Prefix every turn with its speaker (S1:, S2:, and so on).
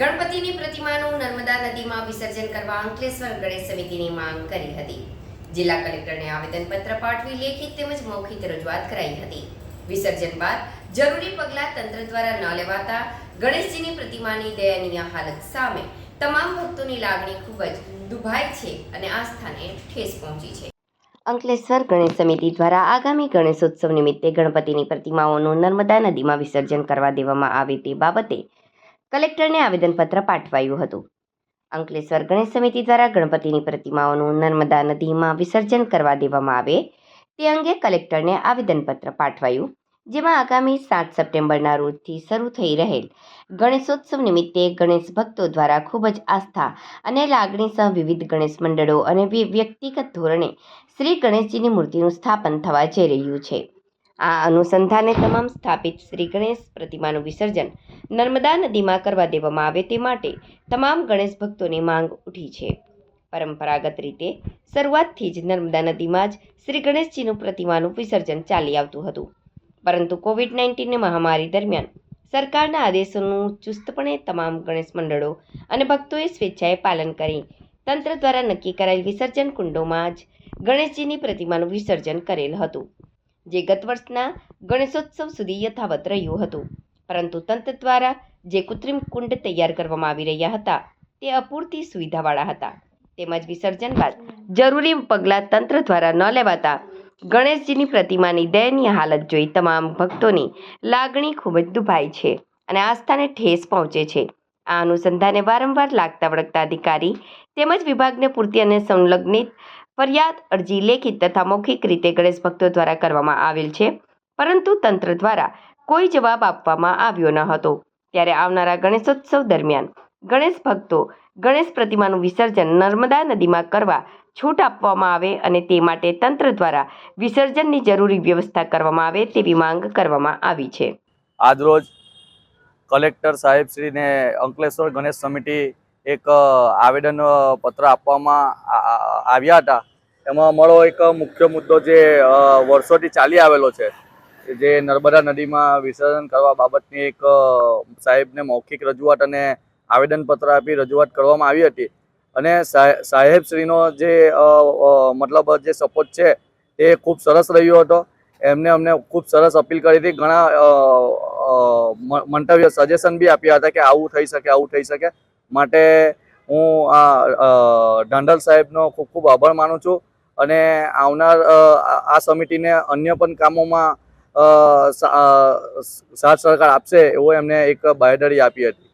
S1: ગણપતિની પ્રતિમાનું નર્મદા નદીમાં વિસર્જન કરવા અંકલેશ્વર ગણેશ સમિતિની માંગ કરી હતી. જિલ્લા કલેક્ટરને આવેદનપત્ર પાઠવી લેખિત તેમજ મૌખિક રજૂઆત કરાઈ હતી. વિસર્જન બાદ જરૂરી પગલાં તંત્ર દ્વારા ન લેવાતા ગણેશજીની પ્રતિમાની દયનીય હાલત સામે તમામ ભક્તોની લાગણી ખૂબ જ દુભાય છે અને આસ્થાને ઠેસ પહોંચી છે. અંકલેશ્વર ગણેશ સમિતિ દ્વારા આગામી ગણેશોત્સવ નિમિત્તે ગણપતિની પ્રતિમાઓનું નર્મદા નદીમાં વિસર્જન કરવા દેવામાં આવે તે બાબતે કલેક્ટરને આવેદનપત્ર પાઠવાયું હતું. અંકલેશ્વર ગણેશ સમિતિ દ્વારા ગણપતિની પ્રતિમાઓનું નર્મદા નદીમાં વિસર્જન કરવા દેવામાં આવે, તે અંગે કલેક્ટરને આવેદનપત્ર પાઠવાયું, જેમાં આગામી સાત સપ્ટેમ્બરના રોજથી શરૂ થઈ રહેલ ગણેશોત્સવ નિમિત્તે ગણેશ ભક્તો દ્વારા ખૂબ જ આસ્થા અને લાગણી સહ વિવિધ ગણેશ મંડળો અને વ્ય- વ્યક્તિગત ધોરણે શ્રી ગણેશજીની મૂર્તિનું સ્થાપન થવા જઈ રહ્યું છે. આ અનુસંધાને તમામ સ્થાપિત શ્રી ગણેશ પ્રતિમાનું વિસર્જન નર્મદા નદીમાં કરવા દેવામાં આવે તે માટે તમામ ગણેશ ભક્તોની માંગ ઉઠી છે. પરંપરાગત રીતે શરૂઆતથી જ નર્મદા નદીમાં જ શ્રી ગણેશજીનું પ્રતિમાનું વિસર્જન ચાલી આવતું હતું. પરંતુ કોવિડ નાઇન્ટીનની મહામારી દરમિયાન સરકારના આદેશોનું ચુસ્તપણે તમામ ગણેશ મંડળો અને ભક્તોએ સ્વેચ્છાએ પાલન કરી તંત્ર દ્વારા નક્કી કરાયેલ વિસર્જન કુંડોમાં જ ગણેશજીની પ્રતિમાનું વિસર્જન કરેલ હતું. જે ગત વર્ષના ગણેશોત્સવ સુધી યથાવત રહ્યું હતું. પરંતુ તંત્ર દ્વારા જે કૃત્રિમ કુંડ તૈયાર કરવામાં આવી રહ્યા હતા, તે અપૂરતી સુવિધાવાળા હતા. તેમજ વિસર્જન બાદ જરૂરી પગલાં તંત્ર દ્વારા ન લેવાતા ગણેશજીની પ્રતિમાની દયનીય હાલત જોઈ તમામ ભક્તોની લાગણી ખૂબ જ દુભાઈ છે અને આસ્થાને ઠેસ પહોંચે છે. આ અનુસંધાને વારંવાર લાગતા વળગતા અધિકારી તેમજ વિભાગને પૂરતી અને સંલગ્નિત ફરિયાદ અરજી લેખિત તથા મૌખિક રીતે ગણેશ ભક્તો દ્વારા કરવામાં આવેલ છે. પરંતુ તંત્ર દ્વારા કોઈ જવાબ આપવામાં આવ્યો ન હતો. ત્યારે આવનારા ગણેશોત્સવ દરમિયાન ગણેશ ભક્તો ગણેશ પ્રતિમાનું વિસર્જન નર્મદા નદીમાં કરવા છૂટ આપવામાં આવે અને તે માટે તંત્ર દ્વારા વિસર્જનની જરૂરી વ્યવસ્થા કરવામાં આવે તેવી માંગ કરવામાં આવી છે.
S2: આજરોજ કલેક્ટર સાહેબશ્રીને અંકલેશ્વર ગણેશ સમિતિ એક આવેદન પત્ર આપવામાં આવ્યા હતા. એમાં અમારો એક મુખ્ય મુદ્દો જે વર્ષોથી ચાલી આવેલો છે, જે નર્મદા નદીમાં વિસર્જન કરવા બાબતની એક સાહેબને મૌખિક રજૂઆત અને આવેદનપત્ર આપી રજૂઆત કરવામાં આવી હતી. અને સાહે- સાહેબશ્રીનો જે મતલબ જે સપોર્ટ છે, એ ખૂબ સરસ રહ્યો હતો. એમને અમને ખૂબ સરસ અપીલ કરી હતી. ઘણા મંતવ્ય સજેશન બી આપ્યા હતા કે આવું થઈ શકે, આવું થઈ શકે. માટે હું આ ઢાંડલ સાહેબનો ખૂબ ખૂબ આભાર માનું છું અને આવનાર આ સમિતિને અન્ય પણ કામોમાં સાથ સહકાર આપશે એવો એમને એક બાહેધરી આપી હતી.